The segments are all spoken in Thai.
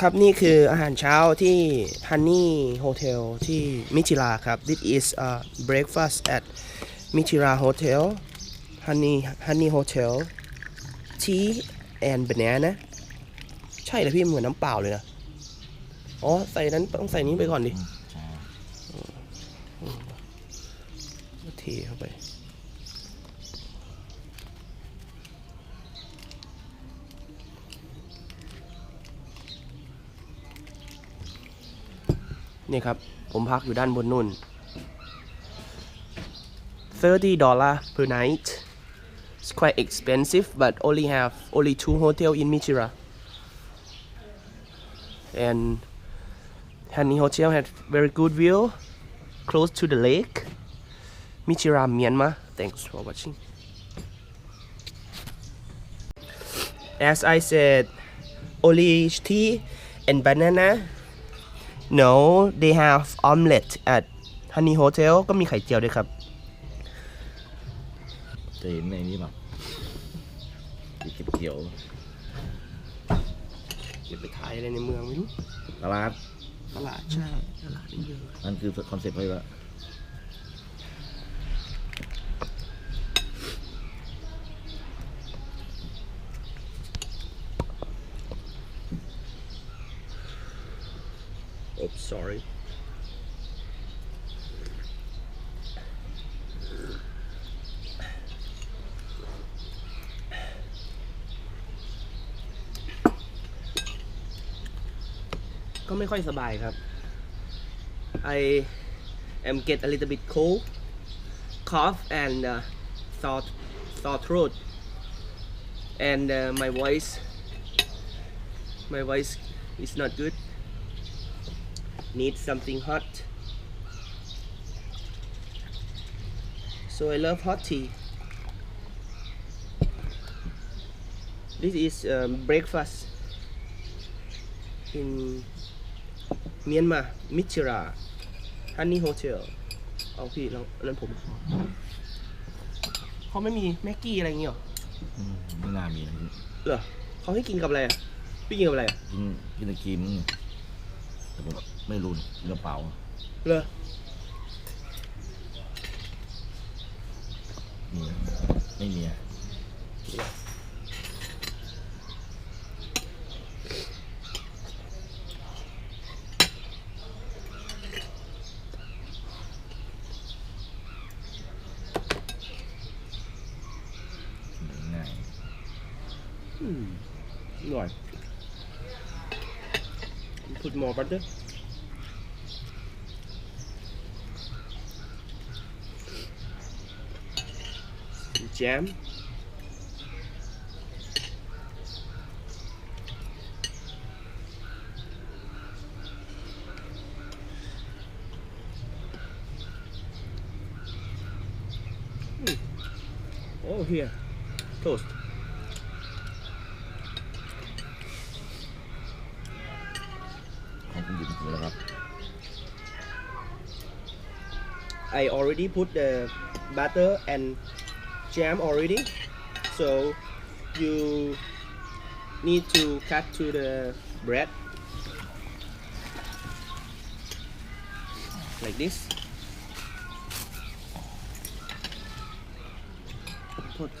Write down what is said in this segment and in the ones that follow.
ครับนี่คืออาหารเช้าที่ Honey Hotel ที่มิชิราครับ This is a breakfast at Michira Hotel Honey Honey Hotel tea and banana ใช่เลยพี่เหมือนน้ำเปล่าเลยนะ อ๋อ ใส่นั้นต้องใส่นี้ไปก่อนดิใช่เทเข้าไป นี่ครับ ผมพักอยู่ด้านบนนู่น 30 dollar per night it's quite expensive but only have only two hotel in Michira and Honey Hotel had very good view close to the lake Michira Myanmar thanks for watching as I said only tea and banana No they have omelette at Honey Hotel ก็มีไข่เจียวด้วยครับจะเห็นในนี้ป่ะสีเขียวเดี๋ยวไปถ่ายอะไรในเมืองไม่รู้ๆตลาดตลาดใช่ตลาดนี่เยอะนั่นคือคอนเซ็ปต์เลยละ ก็ไม่ค่อยสบายครับ I am get a little bit cold cough and uh, sore sore throat and uh, my voice my voice is not good need something hot so I love hot tea this is um, breakfast in Myanmar Michira Honey Hotel เอาพี่แล้วอันนั้นผมเขาไม่มีแม็กกี้อะไรอย่างเงี้ยหรออืมไม่น่ามีนะเหรอเขาให้กินกับอะไรอะพี่กินกับอะไรอะกินกินตะกีมนี่แต่ผมไม่รู้นะกินกระเป๋าเหรอมีไหมไม่มีอะ rồi. Put more butter jam mm. oh here. Toast. ของคุณหยิบคือแล้วครับ I already put the butter and jam already so you need to cut to the bread like this put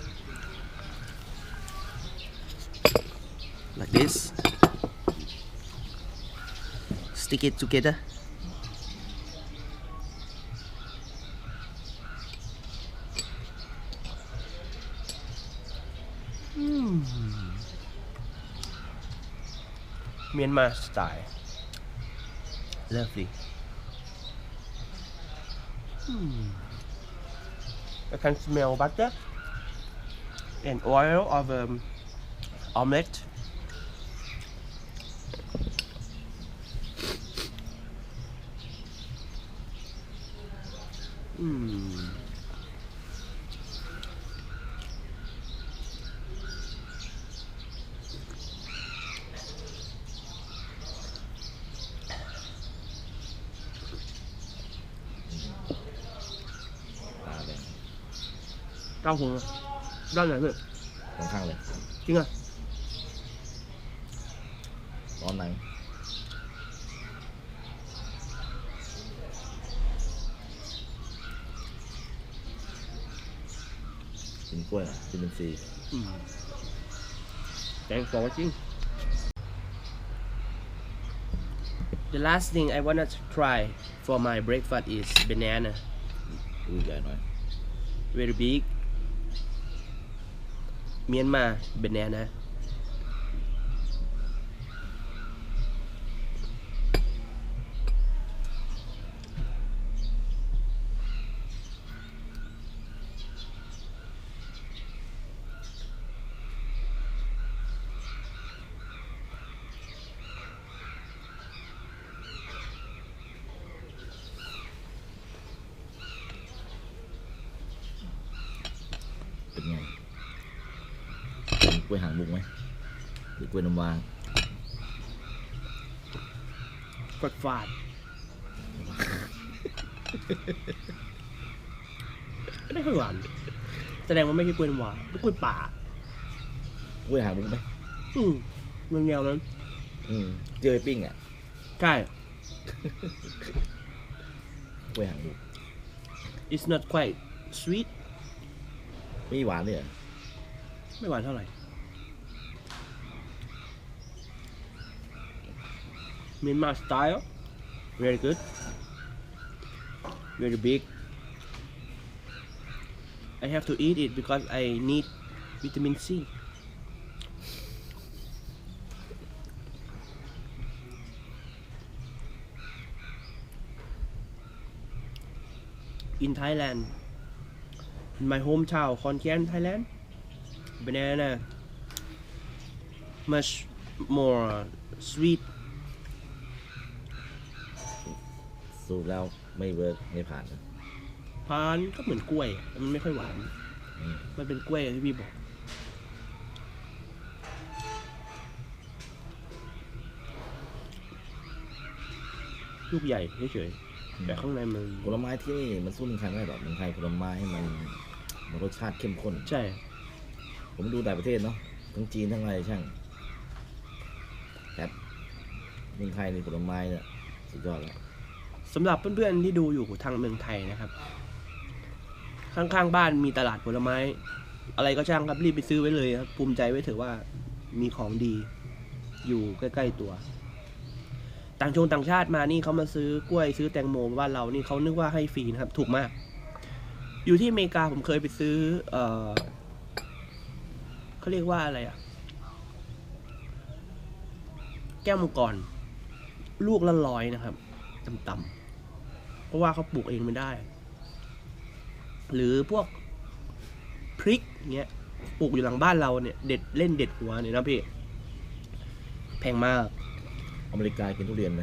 like this stick it together Myanmar style. Lovely. Hmm. I can smell butter and oil of um, omelette. Mm. Không? Đau này vậy? Không khăn này. Chính? กล้วยวิตามินซี Mm. Thanks for watching. The last thing I wanna try for my breakfast is banana. ดูใหญ่หน่อย Very big. Myanmar banana. ล้วยหางมุกไหมหรือกล้วยน้ำว้ากดฟาด ไม่ค่อยหวาน แสดงว่าไม่ใช่กล้วยน้ำว้าเป็นกล้วยป่า กล้วยหางมุกไหมอืมมันแนวนั้น อืมเจอไอ้ปิ้งอะ ใช่ กล้วยหางมุก it's not quite sweet ไม่หวานเนี่ยไม่หวานเท่าไหร่ Myanmar style very good. Very big. I have to eat it because I need vitamin C. In Thailand in my hometown Khon Thailand banana much more sweet สูตรแล้วไม่เวิร์กไม่ผ่านนะพานก็เหมือนกล้วย มันไม่ค่อยหวาน อืมมันเป็นกล้วยอย่างที่พี่บอก ลูกใหญ่เฉยๆแต่ข้างในมันผลไม้ที่นี่มันสู้เมืองไทยไม่ได้หรอกเมืองไทยผลไม้มันมันรสชาติเข้มข้น ใช่ ผมดูแต่ประเทศเนาะทั้งจีนทั้งอะไรช่างแต่เมืองไทยในผลไม้เนี่ยสุดยอดแล้ว สำหรับเพื่อนๆที่ดูอยู่ทางเมืองไทยนะครับ ข้างๆบ้านมีตลาดผลไม้ อะไรก็ช่างครับรีบไปซื้อไว้เลยครับภูมิใจไว้เถอะว่ามีของดีอยู่ใกล้ๆตัว ต่างชงต่างชาติมานี่เขามาซื้อกล้วยซื้อแตงโมบ้านเรานี่เขานึกว่าให้ฟรีนะครับ ถูกมาก อยู่ที่อเมริกาผมเคยไปซื้อ เออเขาเรียกว่าอะไรอะแก้วมังกรลูกละร้อยนะครับต่ำๆ เพราะว่าเขาปลูกเองไม่ได้ หรือพวกพริกเงี้ยปลูกอยู่หลังบ้านเราเนี่ยเด็ดเล่นเด็ดหัวเนี่ยนะพี่แพงมาก อเมริกากินทุเรียนไหม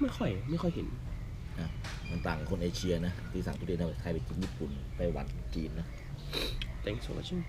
ไม่ค่อย ไม่ค่อยเห็นอะมันต่างกับคนเอเชียนะที่สั่งทุเรียนเอาไทยไปกินญี่ปุ่นไต้หวันจีนนะ Thanks for watching